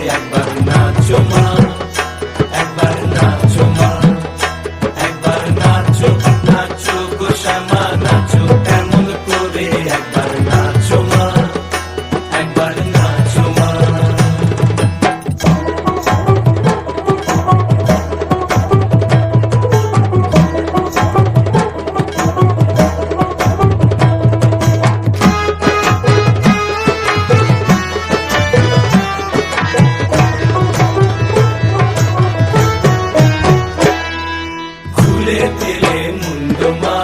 yang baru உள்ளத்திலே முண்டுமா